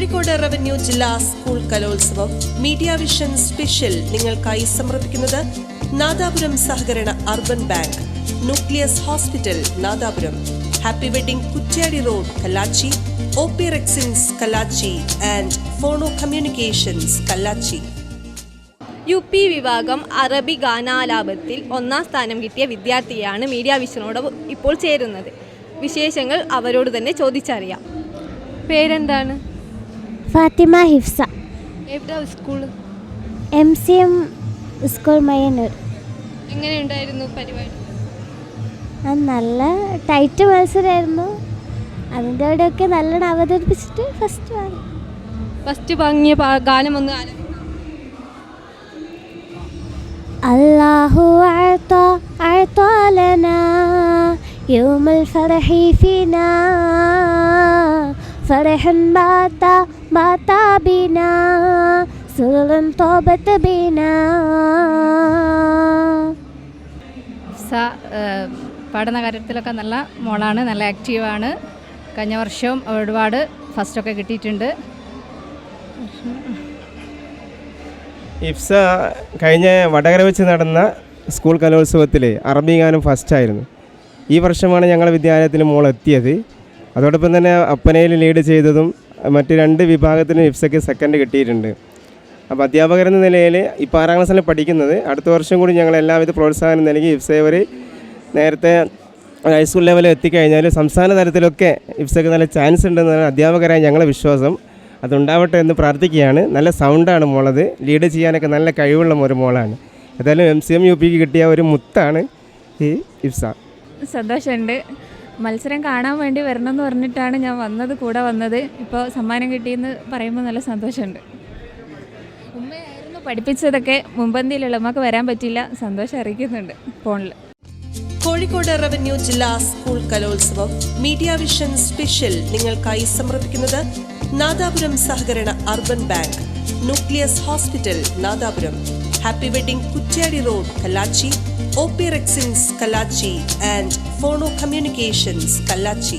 Kozhikode revenue ജില്ലാ school Kalolsavam media vision special നിങ്ങൾക്കായി സമർപ്പിക്കുന്നത് നാദാപുരം സഹകരണ urban bank nucleus hospital Nadapuram. Happy wedding Kuttiadi road Kallachi. O P rexins Kallachi. And phono communications Kallachi. U P വിഭാഗം അറബി ഗാനാലാപത്തിൽ ഒന്നാം സ്ഥാനം കിട്ടിയ വിദ്യാർത്ഥിയാണ് മീഡിയ വിഷനോട് ഇപ്പോൾ ചേരുന്നത്. വിശേഷങ്ങൾ അവരോട് തന്നെ ചോദിച്ചറിയാം. പേരെന്താണ്? ഫാത്തിമ ഹിഫ്സ. എവിടെ school M C M school Mayyannur. എങ്ങനെയുണ്ടായിരുന്നു പരിപാടി? അത് നല്ല ടൈറ്റ് മത്സരമായിരുന്നു അതിന്റെ അവിടെയൊക്കെ നല്ലോണം അവതരിപ്പിച്ചിട്ട് ഫസ്റ്റ് വാങ്ങി. ഫസ്റ്റ് വാങ്ങിയ ഗാനം ഒന്ന്. അല്ലാഹു അഅ്ത അഅ്ത ലനാ യൗമൽ ഫർഹി ഫീനാ. ഫർഹൻ ബാത ബാത ബിനാ സുറുൻ طابت ബിനാ. സ ഏഹ്, പഠന കാര്യത്തിലൊക്കെ നല്ല മോളാണ് നല്ല ആക്റ്റീവാണ്. കഴിഞ്ഞ വർഷവും ഒരുപാട് ഫസ്റ്റൊക്കെ കിട്ടിയിട്ടുണ്ട്. ഇഫ്സ കഴിഞ്ഞ വടകര വെച്ച് നടന്ന സ്കൂൾ കലോത്സവത്തിൽ അറബി ഗാനം ഫസ്റ്റായിരുന്നു ഈ വർഷമാണ് ഞങ്ങളുടെ വിദ്യാലയത്തിൽ മോൾ എത്തിയത് അതോടൊപ്പം തന്നെ അപ്പനയിൽ ലീഡ് ചെയ്തതും മറ്റ് രണ്ട് വിഭാഗത്തിനും ഇഫ്സയ്ക്ക് സെക്കൻഡ് കിട്ടിയിട്ടുണ്ട്. അപ്പോൾ അധ്യാപകരെന്ന നിലയിൽ ഇപ്പോൾ ആറാം ക്ലാസ്സിൽ പഠിക്കുന്നത്. അടുത്ത വർഷം കൂടി ഞങ്ങൾ എല്ലാവിധ പ്രോത്സാഹനം നൽകി ഇഫ്സയെ നേരത്തെ ഹൈസ്കൂൾ ലെവലിൽ എത്തിക്കഴിഞ്ഞാൽ സംസ്ഥാന തലത്തിലൊക്കെ ഇഫ്സയ്ക്ക് നല്ല ചാൻസ് ഉണ്ടെന്നാണ് അധ്യാപകരായ ഞങ്ങളെ വിശ്വാസം. അതുണ്ടാവട്ടെ എന്ന് പ്രാർത്ഥിക്കുകയാണ്. നല്ല സൗണ്ടാണ് മോളത്. ലീഡ് ചെയ്യാനൊക്കെ നല്ല കഴിവുള്ള ഒരു മോളാണ്. ഏതായാലും എം സി എം യു പിക്ക് കിട്ടിയ ഒരു മുത്താണ് ഈ ഇഫ്സ. സന്തോഷമുണ്ട്. മത്സരം കാണാൻ വേണ്ടി വരണം എന്ന് പറഞ്ഞിട്ടാണ് ഞാൻ വന്നത് കൂടെ വന്നത്. ഇപ്പോൾ സമ്മാനം കിട്ടിയെന്ന് പറയുമ്പോൾ നല്ല സന്തോഷമുണ്ട്. ഉമ്മയായിരുന്നു പഠിപ്പിച്ചതൊക്കെ മുമ്പന്തിയിലുള്ള ഉമ്മക്ക് വരാൻ പറ്റില്ല സന്തോഷം അറിയിക്കുന്നുണ്ട് ഫോണിൽ. കോഴിക്കോട് റവന്യൂ ജില്ലാ school Kalolsavam media vision special നിങ്ങൾക്കായി സമർപ്പിക്കുന്നത് നാദാപുരം സഹകരണ urban bank nucleus hospital Nadapuram. Happy wedding Kuttiadi road Kallachi. O P rexins Kallachi and phono communications Kallachi